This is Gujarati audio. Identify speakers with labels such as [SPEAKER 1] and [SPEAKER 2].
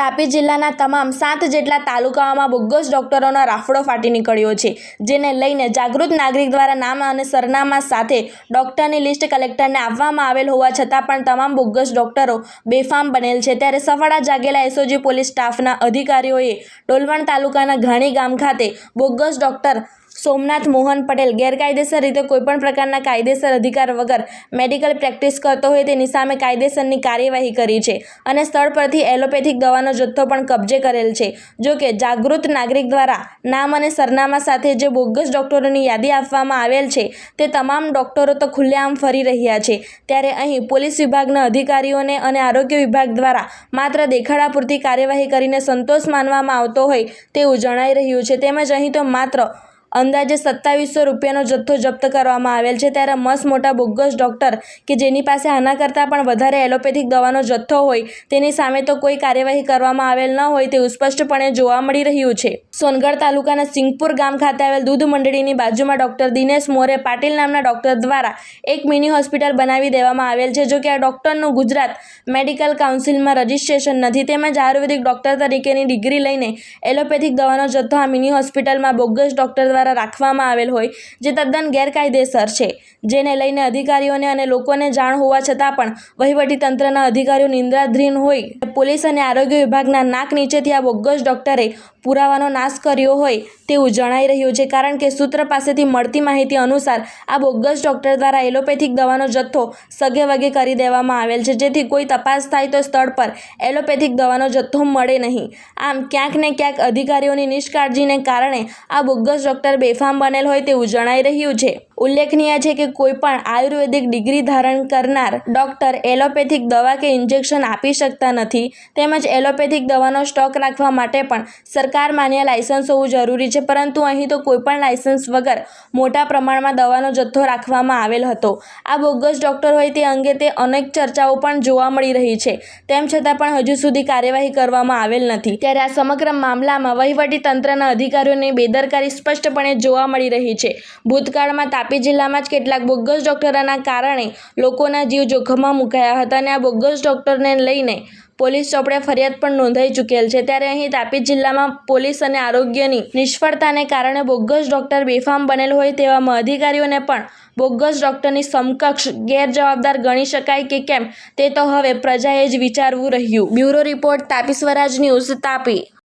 [SPEAKER 1] તાપી જિલ્લાના તમામ સાત જેટલા તાલુકાઓમાં બોગસ ડોક્ટરોનો રાફડો ફાટી નીકળ્યો છે, જેને લઈને જાગૃત નાગરિક દ્વારા નામ અને સરનામા સાથે ડોક્ટરની લિસ્ટ કલેક્ટરને આપવામાં આવેલ હોવા છતાં પણ તમામ બોગસ ડોક્ટરો બેફામ બનેલ છે. ત્યારે સફાળા જાગેલા એસઓજી પોલીસ સ્ટાફના અધિકારીઓએ ડોલવણ તાલુકાના ઘાણી ગામ ખાતે બોગસ ડોક્ટર સોમનાથ મોહન પટેલ ગેરકાયદેસર રીતે કોઈપણ પ્રકારના કાયદેસર અધિકાર વગર મેડિકલ પ્રેક્ટિસ કરતો હોય તેની સામે કાયદેસરની કાર્યવાહી કરી છે અને સ્થળ પરથી એલોપેથિક દવાનો જથ્થો પણ કબજે કરેલ છે. જો કે જાગૃત નાગરિક દ્વારા નામ અને સરનામા સાથે જે બોગસ ડોક્ટરોની યાદી આપવામાં આવેલ છે તે તમામ ડોક્ટરો તો ખુલ્લેઆમ ફરી રહ્યા છે. ત્યારે અહીં પોલીસ વિભાગના અધિકારીઓને અને આરોગ્ય વિભાગ દ્વારા માત્ર દેખાડા પૂરતી કાર્યવાહી કરીને સંતોષ માનવામાં આવતો હોય તેવું જણાઈ રહ્યું છે. તેમજ અહીં તો માત્ર અંદાજે સત્તાવીસો રૂપિયાનો જથ્થો જપ્ત કરવામાં આવેલ છે. ત્યારે મસ્ત મોટા બોગસ ડૉક્ટર કે જેની પાસે આના કરતાં પણ વધારે એલોપેથિક દવાનો જથ્થો હોય, તેની સામે તો કોઈ કાર્યવાહી કરવામાં આવેલ ન હોય તેવું સ્પષ્ટપણે જોવા મળી રહ્યું છે. સોનગઢ તાલુકાના સિંગપુર ગામ ખાતે આવેલ દૂધ મંડળીની બાજુમાં ડૉક્ટર દિનેશ મોરે પાટીલ નામના ડૉક્ટર દ્વારા એક મિની હોસ્પિટલ બનાવી દેવામાં આવેલ છે, જો કે આ ડૉક્ટરનું ગુજરાત મેડિકલ કાઉન્સિલમાં રજિસ્ટ્રેશન નથી. તેમજ આયુર્વેદિક ડૉક્ટર તરીકેની ડિગ્રી લઈને એલોપેથિક દવાનો જથ્થો આ મિની હોસ્પિટલમાં બોગસ ડૉક્ટર દ્વારા રાખવામાં આવેલ હોય, જે તદ્દન ગેરકાયદેસર છે. જેને લઈને અધિકારીઓને અને લોકોને જાણ હોવા છતાં પણ વહીવટીતંત્રના અધિકારીઓ નિંદ્રાધીન હોય. પોલીસ અને આરોગ્ય વિભાગના નાક નીચેથી આ બોગસ ડૉક્ટરે પુરાવાનો નાશ કર્યો હોય તેવું જણાઈ રહ્યું છે. કારણ કે સૂત્ર પાસેથી મળતી માહિતી અનુસાર આ બોગસ ડૉક્ટર દ્વારા એલોપેથિક દવાનો જથ્થો સગે વગે કરી દેવામાં આવેલ છે. જેથી કોઈ તપાસ થાય તો સ્થળ પર એલોપેથિક દવાનો જથ્થો મળે નહીં. આમ, ક્યાંક ને ક્યાંક અધિકારીઓની નિષ્કાળજીને કારણે આ બોગસ ડૉક્ટર બેફામ બનેલ હોય તેવું જણાઈ રહ્યું છે. ઉલ્લેખનીય છે કે કોઈપણ આયુર્વેદિક ડિગ્રી ધારણ કરનાર ડૉક્ટર એલોપેથિક દવા કે ઇન્જેક્શન આપી શકતા નથી. તેમજ એલોપેથિક દવાનો સ્ટોક રાખવા માટે પણ સરકાર માન્ય લાયસન્સ હોવું જરૂરી છે. પરંતુ અહીં તો કોઈપણ લાયસન્સ વગર મોટા પ્રમાણમાં દવાનો જથ્થો રાખવામાં આવેલ હતો. આ બોગસ ડૉક્ટર હોય તે અંગે તે અનેક ચર્ચાઓ પણ જોવા મળી રહી છે. તેમ છતાં પણ હજુ સુધી કાર્યવાહી કરવામાં આવેલ નથી. ત્યારે આ સમગ્ર મામલામાં વહીવટી તંત્રના અધિકારીઓની બેદરકારી સ્પષ્ટપણે જોવા મળી રહી છે. ભૂતકાળમાં તાપી જિલ્લામાં જ કેટલાક બોગસ ડોક્ટરોના કારણે લોકોના જીવ જોખમમાં મુકાયા હતા અને આ બોગસ ડૉક્ટરને લઈને પોલીસ ચોપડે ફરિયાદ પણ નોંધાઈ ચૂકેલ છે. ત્યારે અહીં તાપી જિલ્લામાં પોલીસ અને આરોગ્યની નિષ્ફળતાને કારણે બોગસ ડૉક્ટર બેફામ બનેલ હોય તેવામાં અધિકારીઓને પણ બોગસ ડૉક્ટરની સમકક્ષ ગેરજવાબદાર ગણી શકાય કે કેમ તે તો હવે પ્રજાએ જ વિચારવું રહ્યું. Bureau report, Tapi Swaraj news Tapi.